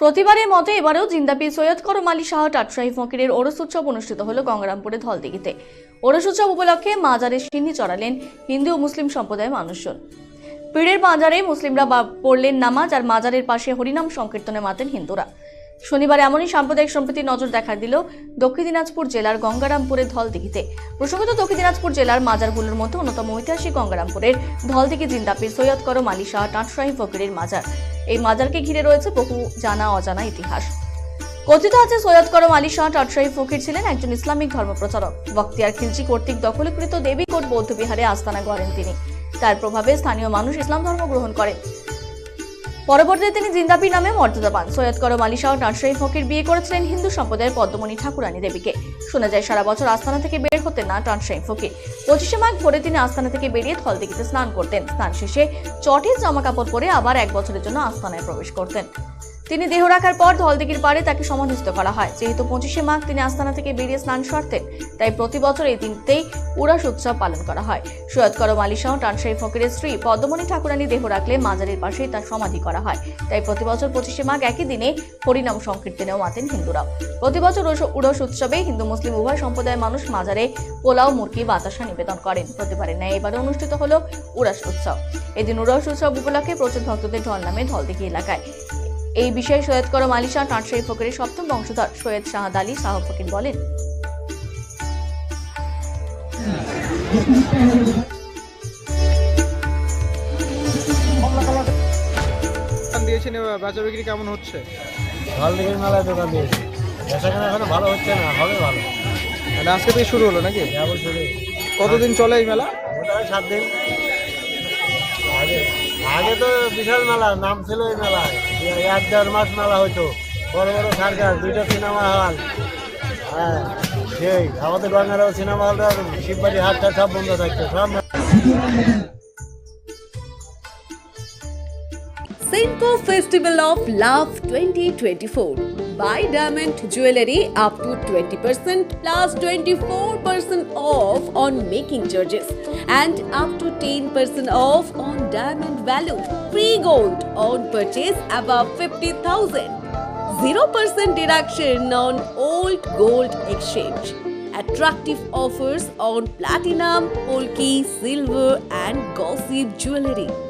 প্রতিবারের মতো এবারেও জিন্দাপি সৈয়দ করম আলী শাহ টাটশাহী ফকিরের ওরস উৎসব অনুষ্ঠিত হল গঙ্গারামপুরে ধলদিঘিতে। ওরস উৎসব উপলক্ষে মাজারে সিন্নি চড়ালেন হিন্দু ও মুসলিম সম্প্রদায়ের মানুষজন। পীরের মাজারে মুসলিমরা পড়লেন নামাজ আর মাজারের পাশে হরিনাম সংকীর্তনে মাতেন হিন্দুরা। শনিবার এমনই সাম্প্রদায়িক সম্প্রীতির নজর দেখা দিল দক্ষিণ দিনাজপুর জেলার গঙ্গারামপুরের ধলদিঘিতে। প্রসঙ্গত, দক্ষিণ দিনাজপুর জেলার মাজারগুলোর মধ্যে অন্যতম ঐতিহাসিক গঙ্গারামপুরের ধলদিঘি জিন্দাপির সৈয়দ করম আলী শাহ টাটশাহী ফকিরের মাজার। এই মাজারকে ঘিরে রয়েছে বহু জানা অজানা ইতিহাস। কথিত আছে, সৈয়দ করম আলী শাহ টাটশাহী ফকির ছিলেন একজন ইসলামিক ধর্মপ্রচারক। বক্তিয়ার খিলজি কর্তৃক দখলীকৃত দেবীকোট বৌদ্ধ বিহারে আস্তানা গড়েন তিনি। তার প্রভাবে স্থানীয় মানুষ ইসলাম ধর্ম গ্রহণ করে পরবর্তীতে তিনি জিন্দাবি নামে মর্যাদা পান। সৈয়দ করম আলী শাহ নার্সারি ফকির বিয়ে করেছিলেন হিন্দু সম্প্রদায়ের পদ্মমণি ঠাকুরানী দেবীকে। শোনা যায়, সারা বছর আস্তানা থেকে বের হতেন না টাটশাহী ফকির। পঁচিশে মাঘ ভোরে তিনি আস্তানা থেকে বেরিয়ে থল থলদিঘিতে স্নান করতেন। স্নান শেষে চটের জামা কাপড় পরে আবার এক বছরের জন্য আস্তানায় প্রবেশ করতেন। তিনি দেহ রাখার পর ধলদিঘির পাড়ে তাকে সমাধিস্থ করা হয়। যেহেতু পঁচিশে মাঘ তিনি আস্তানা থেকে বেরিয়ে স্নান সারতেন তাই প্রতি বছর এই দিনতেই উরাস উৎসব পালন করা হয়। সৈয়দ করম আলী শাহ টানশাহী ফকিরের স্ত্রী পদ্মমণি ঠাকুরানী দেহ রাখলে মাজারের পাশেই তার সমাধি করা হয়। তাই প্রতি বছর পঁচিশে মাঘ একই দিনে হরিনাম সংকীর্তনেও মাতেন হিন্দুরাও। প্রতি বছর উরস উৎসবে হিন্দু, মুসলিম উভয় সম্প্রদায়ের মানুষ মাজারে পোলাও, মুরগি, বাতাসা নিবেদন করেন। প্রতিবারের ন্যায় এবারে অনুষ্ঠিত হলো উরাস উৎসব। এদিন উড়স উৎসব উপলক্ষে প্রচুর ভক্তদের ঢল নামে ধলদিঘি এলাকায়। এই বিষয়ে সৈয়দ করম আলী শাহ টাটশাহী ফকিরের সপ্তম বংশধর সৈয়দ শাহাদ আলী শাহ ফকির বলেন। দিয়েছেন বেচা বিক্রি কেমন হচ্ছে? ভালো দিকের মেলায় দোকান দিয়েছি। বেচাকেনা এখনও ভালো হচ্ছে না হবে ভালো। মানে আজকে থেকে শুরু হলো নাকি? কতদিন চলে এই মেলা? সাত দিন। আগে। আগে তো বিশাল মেলা, নাম ছিল এই মেলায়। এক দেড় মাস মেলা হইতো। বড় বড় সার্কাস দুইটা সিনেমা হল হ্যাঁ সেই, আমাদের বাংলারও সিনেমা হলটা শিববাড়ি হাটটা সব বন্ধ থাকতো, সব Senko Festival of Love 2024. Buy diamond jewelry, up to 20% plus 24% off on making charges and up to 10% off on diamond value. Free gold on purchase above 50,000. 0% deduction on old gold exchange. Attractive offers on platinum, polki, silver, and gossip jewelry.